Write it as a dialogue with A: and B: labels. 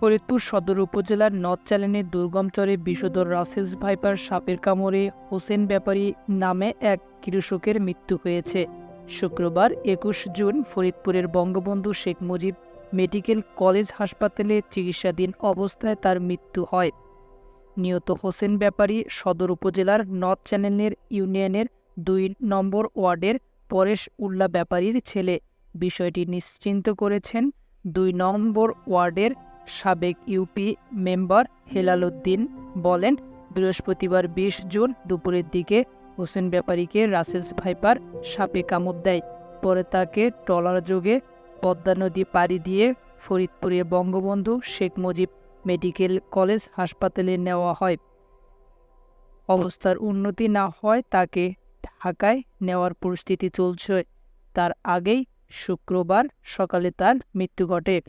A: ফরিদপুর সদর উপজেলার নদ চ্যালেনের দুর্গম চরে বিষধর রাসেস ভাইপার সাপের কামড়ে হোসেন ব্যাপারী নামে এক কৃষকের মৃত্যু হয়েছে। শুক্রবার একুশ জুন ফরিদপুরের বঙ্গবন্ধু শেখ মুজিব মেডিকেল কলেজ হাসপাতালে চিকিৎসাধীন অবস্থায় তার মৃত্যু হয়। নিহত হোসেন ব্যাপারী সদর উপজেলার নর্থ চ্যানেলের ইউনিয়নের দুই নম্বর ওয়ার্ডের পরেশ উল্লা ব্যাপারীর ছেলে। বিষয়টি নিশ্চিন্ত করেছেন দুই নম্বর ওয়ার্ডের সাবেক ইউপি মেম্বার হেলাল উদ্দিন বলেন, বৃহস্পতিবার বিশ জুন দুপুরের দিকে হোসেন ব্যাপারীকে রাসেলস ভাইপার সাপে কামড় দেয়। পরে তাকে ট্রলার যোগে পদ্মা নদী পাড়ি দিয়ে ফরিদপুরে বঙ্গবন্ধু শেখ মুজিব মেডিকেল কলেজ হাসপাতালে নেওয়া হয়। অবস্থার উন্নতি না হয় তাকে ঢাকায় নেওয়ার পরিস্থিতি চলছে। তার আগেই শুক্রবার সকালে তার মৃত্যু ঘটে।